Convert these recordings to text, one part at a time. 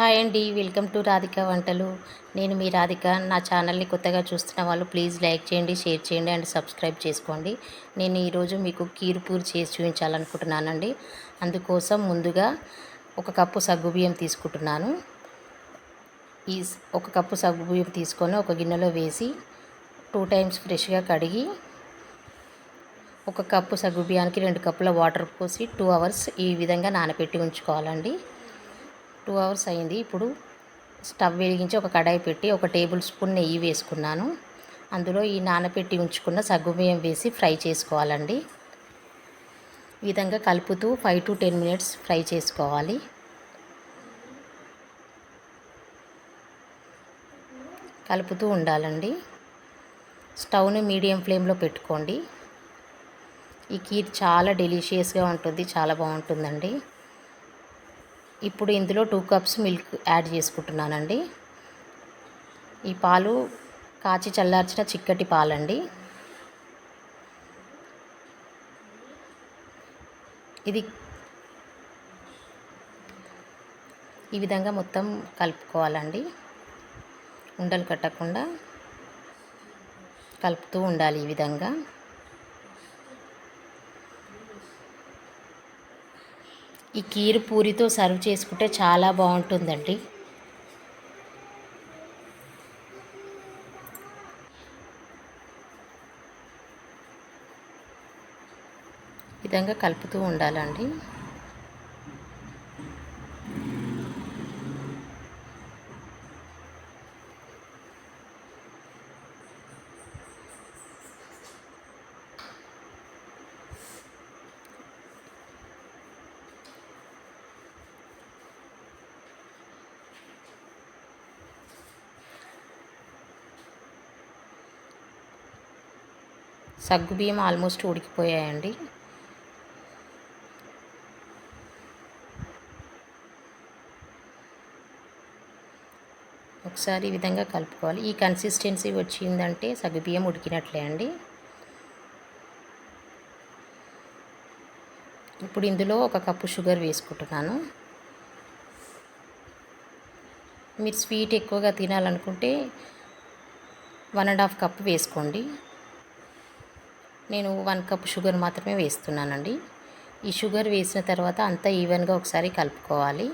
Hi అండి welcome to Radhika వంటలు. నేను మీ రాధిక. నా ఛానల్ని కొత్తగా చూస్తున్న వాళ్ళు ప్లీజ్ లైక్ చేయండి షేర్ చేయండి అండ్ సబ్స్క్రైబ్ చేసుకోండి. నేను ఈరోజు మీకు కీరుపూరి చేసి చూపించాలనుకుంటున్నానండి. అందుకోసం ముందుగా ఒక కప్పు సగ్గుబియ్యం తీసుకుంటున్నాను. ఈ ఒక కప్పు సగ్గుబియ్యం తీసుకొని ఒక గిన్నెలో వేసి టూ టైమ్స్ ఫ్రెష్గా కడిగి ఒక కప్పు సగ్గుబియ్యానికి రెండు కప్పుల వాటర్ పోసి టూ అవర్స్ ఈ విధంగా నానబెట్టి ఉంచుకోవాలండి. టూ అవర్స్ అయింది ఇప్పుడు స్టవ్ వెలిగించి ఒక కడాయి పెట్టి ఒక టేబుల్ స్పూన్ నెయ్యి వేసుకున్నాను. అందులో ఈ నానబెట్టి ఉంచుకున్న సగ్గుబియ్యం వేసి ఫ్రై చేసుకోవాలండి. ఈ విధంగా కలుపుతూ five to ten minutes fry చేసుకోవాలి. కలుపుతూ ఉండాలండి. స్టవ్ని మీడియం ఫ్లేమ్లో పెట్టుకోండి. ఈ కీర్ చాలా డెలిషియస్గా ఉంటుంది చాలా బాగుంటుందండి. ఇప్పుడు ఇందులో టూ కప్స్ మిల్క్ యాడ్ చేసుకుంటున్నానండి. ఈ పాలు కాచి చల్లార్చిన చిక్కటి పాలండి. ఇది ఈ విధంగా మొత్తం కలుపుకోవాలండి. ఉండలు కట్టకుండా కలుపుతూ ఉండాలి ఈ విధంగా. ఈ కీరు పూరితో సర్వ్ చేసుకుంటే చాలా బాగుంటుందండి. విధంగా కలుపుతూ ఉండాలండి. సగ్గుబియ్యం ఆల్మోస్ట్ ఉడికిపోయాయండి. ఒకసారి ఈ విధంగా కలుపుకోవాలి. ఈ కన్సిస్టెన్సీ వచ్చిందంటే సగ్గుబియ్యం ఉడికినట్లే అండి. ఇప్పుడు ఇందులో ఒక కప్పు షుగర్ వేసుకుంటున్నాను. మీరు స్వీట్ ఎక్కువగా తినాలనుకుంటే వన్ అండ్ హాఫ్ కప్ వేసుకోండి. నేను వన్ కప్ షుగర్ మాత్రమే వేస్తున్నానండి. ఈ షుగర్ వేసిన తర్వాత అంతా ఈవెన్గా ఒకసారి కలుపుకోవాలి.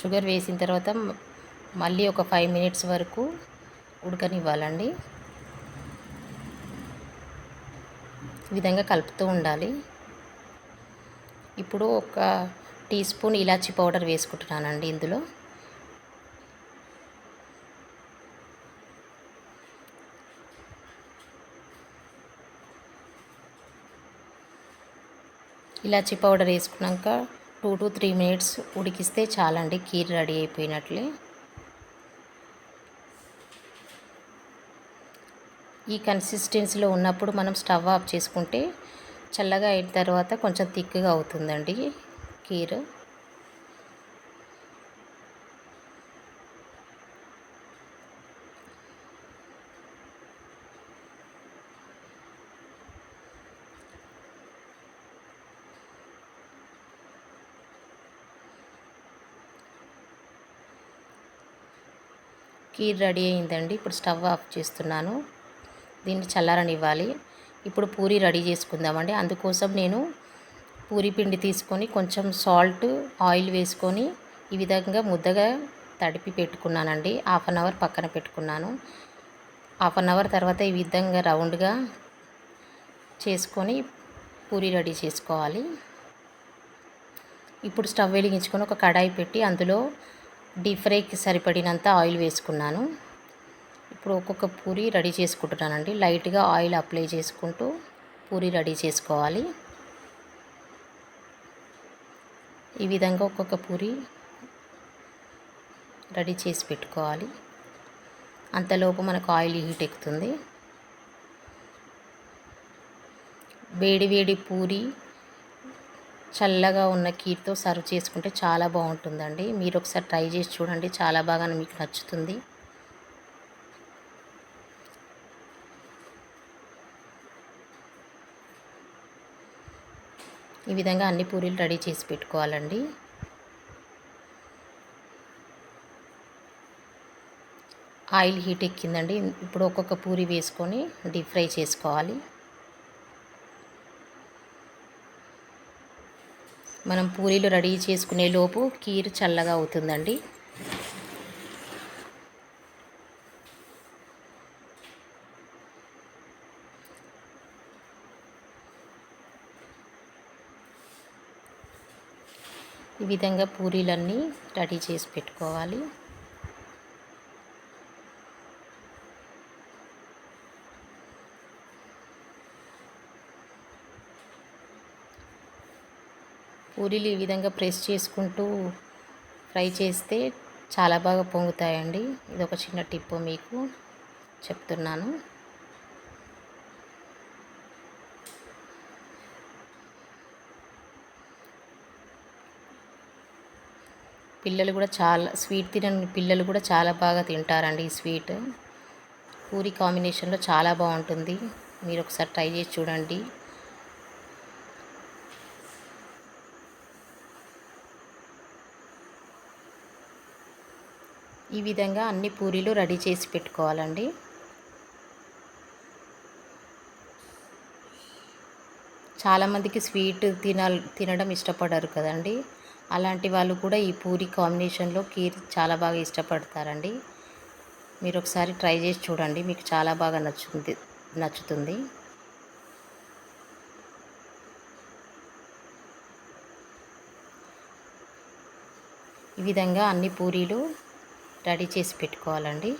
షుగర్ వేసిన తర్వాత మళ్ళీ ఒక ఫైవ్ మినిట్స్ వరకు ఉడకనివ్వాలండి. ఈ విధంగా కలుపుతూ ఉండాలి. ఇప్పుడు ఒక టీ స్పూన్ ఇలాచీ పౌడర్ వేసుకుంటున్నానండి ఇందులో. ఇలాచీ పౌడర్ వేసుకున్నాక టూ టు త్రీ మినిట్స్ ఉడికిస్తే చాలండి కీర్ రెడీ అయిపోయినట్లే. ఈ కన్సిస్టెన్సీలో ఉన్నప్పుడు మనం స్టవ్ ఆఫ్ చేసుకుంటే చల్లగా అయిన తర్వాత కొంచెం థిక్గా అవుతుందండి కీర్. కీర్ రెడీ అయిందండి. ఇప్పుడు స్టవ్ ఆఫ్ చేస్తున్నాను. దీన్ని చల్లారనివ్వాలి. ఇప్పుడు పూరి రెడీ చేసుకుందామండి. అందుకోసం నేను పూరి పిండి తీసుకొని కొంచెం సాల్ట్ ఆయిల్ వేసుకొని ఈ విధంగా ముద్దగా తడిపి పెట్టుకున్నానండి. హాఫ్ అన్ అవర్ పక్కన పెట్టుకున్నాను. హాఫ్ అన్ అవర్ తర్వాత ఈ విధంగా రౌండ్గా చేసుకొని పూరి రెడీ చేసుకోవాలి. ఇప్పుడు స్టవ్ వెలిగించుకొని ఒక కడాయి పెట్టి అందులో డీప్ ఫ్రైకి సరిపడినంత ఆయిల్ వేసుకున్నాను. ఇప్పుడు ఒక్కొక్క పూరి రెడీ చేసుకుంటున్నానండి. లైట్గా ఆయిల్ అప్లై చేసుకుంటూ పూరి రెడీ చేసుకోవాలి. ఈ విధంగా ఒక్కొక్క పూరి రెడీ చేసి పెట్టుకోవాలి. అంతలోపు మనకు ఆయిల్ హీట్ ఎక్కుతుంది. వేడి వేడి పూరి చల్లగా ఉన్న కీర్తో సర్వ్ చేసుకుంటే చాలా బాగుంటుందండి. మీరు ఒకసారి ట్రై చేసి చూడండి. చాలా బాగా మీకు నచ్చుతుంది. ఈ విధంగా అన్ని పూరీలు రెడీ చేసి పెట్టుకోవాలండి. ఆయిల్ హీట్ ఎక్కిందండి. ఇప్పుడు ఒక్కొక్క పూరి వేసుకొని డీప్ ఫ్రై చేసుకోవాలి. మనం పూరీలు రెడీ చేసుకునే లోపు కీర్ చల్లగా అవుతుందండి. ఈ విధంగా పూరీలన్నీ రెడీ చేసి పెట్టుకోవాలి. పూరీలు ఈ విధంగా ప్రెస్ చేసుకుంటూ ఫ్రై చేస్తే చాలా బాగా పొంగుతాయండి. ఇది ఒక చిన్న టిప్ మీకు చెప్తున్నాను. పిల్లలు కూడా చాలా స్వీట్ తినని పిల్లలు కూడా చాలా బాగా తింటారండి ఈ స్వీట్. పూరి కాంబినేషన్లో చాలా బాగుంటుంది. మీరు ఒకసారి ట్రై చేసి చూడండి. ఈ విధంగా అన్ని పూరీలు రెడీ చేసి పెట్టుకోవాలండి. చాలామందికి స్వీట్ తినాలి తినడం ఇష్టపడరు కదండి. అలాంటి వాళ్ళు కూడా ఈ పూరి కాంబినేషన్లో కీర్ చాలా బాగా ఇష్టపడతారండి. మీరు ఒకసారి ట్రై చేసి చూడండి మీకు చాలా బాగా నచ్చుతుంది నచ్చుతుంది. ఈ విధంగా అన్ని పూరీలు రెడీ చేసి పెట్టుకోవాలండి.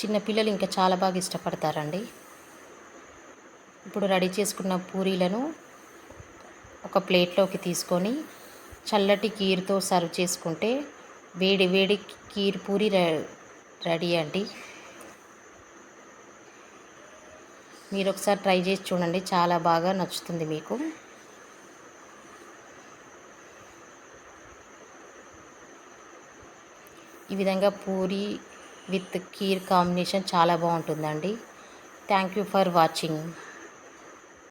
చిన్నపిల్లలు ఇంకా చాలా బాగా ఇష్టపడతారండి. ఇప్పుడు రెడీ చేసుకున్న పూరీలను ఒక ప్లేట్లోకి తీసుకొని చల్లటి కీరుతో సర్వ్ చేసుకుంటే వేడి వేడి కీర్ పూరి రెడీ అండి. మీరు ఒకసారి ట్రై చేసి చూడండి చాలా బాగా నచ్చుతుంది మీకు. ఈ విధంగా పూరి విత్ కీర్ కాంబినేషన్ చాలా బాగుంటుందండి. Thank you for watching.